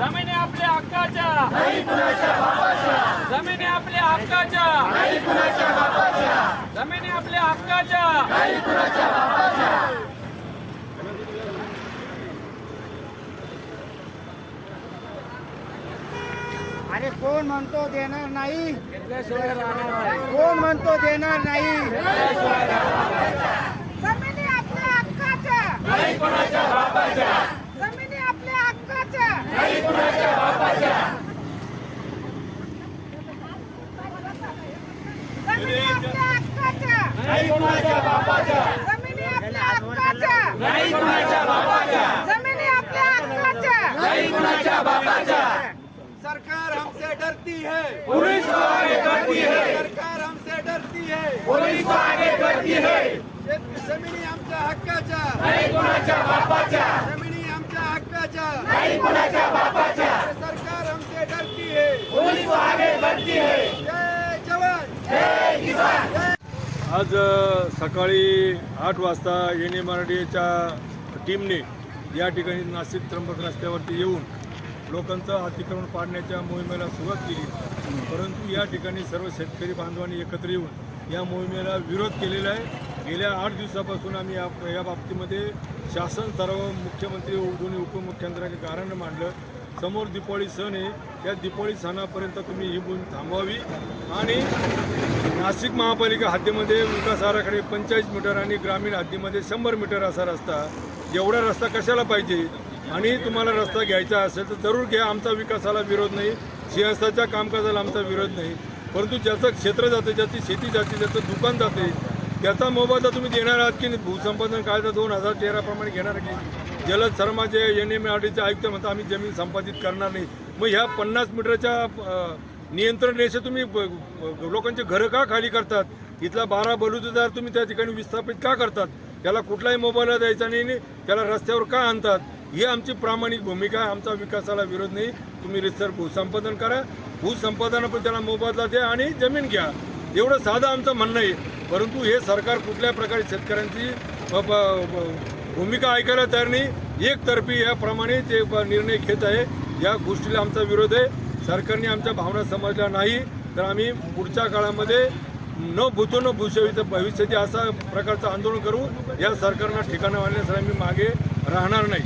जमिनी आपल्या हक्काच्या. जमिनी आपल्या हक्काच्या. जमिनी आपल्या हक्काच्या. अरे कोण म्हणतो देणार नाही? कोण म्हणतो देणार नाही? हक्काच्या जमिनी आपल्या हक्काच्या जमिनी आपल्या हक्काच्या सरकार हमसे डरती है। पुलिस को आगे करती है। सरकार हमसे डरती है। पुलिस को आगे करती है। जमिनी आमच्या हक्काच्या जमिनी आमच्या हक्काच्या सरकार हमसे डरती है। पुलिस को आगे करती है। आज सकाळी आठ वाजता एन एम आर डी एच्या टीमने या ठिकाणी नाशिक त्र्यंबक रस्त्यावरती येऊन लोकांचं अतिक्रमण पाडण्याच्या मोहिमेला सुरुवात केली. परंतु या ठिकाणी सर्व शेतकरी बांधवांनी एकत्र येऊन या मोहिमेला विरोध केलेला आहे. गेल्या आठ दिवसापासून आम्ही या या बाबतीमध्ये शासन स्तरावर मुख्यमंत्री दोन्ही उपमुख्यमंत्र्यांचे कारण मांडलं. समोर दिपाळी सण आहे. त्या दिपाळी सणापर्यंत तुम्ही ही मोहीम थांबवावी. आणि नाशिक महापालिका हद्दीमध्ये विकास आराखडे पंचेचाळीस मीटर आणि ग्रामीण हद्दीमध्ये शंभर मीटर असा रस्ता. एवढा रस्ता कशाला पाहिजे? आणि तुम्हाला रस्ता घ्यायचा असेल तर जरूर घ्या. आमचा विकासाला विरोध नाही. सिंहस्थाच्या कामकाजाला आमचा विरोध नाही. परंतु ज्याचं क्षेत्र जाते ज्याची शेती जाते ज्याचं दुकान जाते त्याचा मोबदला तुम्ही देणार आहात की नाही? भूसंपादन कायदा दोन हजार तेराप्रमाणे घेणार की जलद शर्मा जे एन एम आरडीचे आयुक्त म्हणतात आम्ही जमीन संपादित करणार नाही. मग ह्या पन्नास मीटरच्या नियंत्रण रेषे तुम्ही ब- लोकांचे घरं का खाली करतात? इथला बारा बलुतेदार तुम्ही त्या ठिकाणी विस्थापित का करतात? त्याला कुठलाही मोबाईल द्यायचा नाही त्याला रस्त्यावर का आणतात? ही आमची प्रामाणिक भूमिका आहे आमचा विकासाला विरोध नाही. तुम्ही रिस्तर भूसंपादन करा. भूसंपादन पण त्याला मोबदला द्या आणि जमीन घ्या. एवढं साधं आमचं म्हणणं आहे. परंतु हे सरकार कुठल्या प्रकारे शेतकऱ्यांची भूमिका ऐकायला तयार नाही. एकतर्फी याप्रमाणे ते निर्णय घेत आहे. या गोष्टीला आमचा विरोध आहे. सरकारने आमच्या भावना समजल्या नाही. तर आम्ही पुढच्या काळामध्ये न भूतो न भूषवित भविष्याची असा प्रकारचं आंदोलन करू. या सरकारनं ठिकाणं आणण्यासाठी आम्ही मागे राहणार नाही.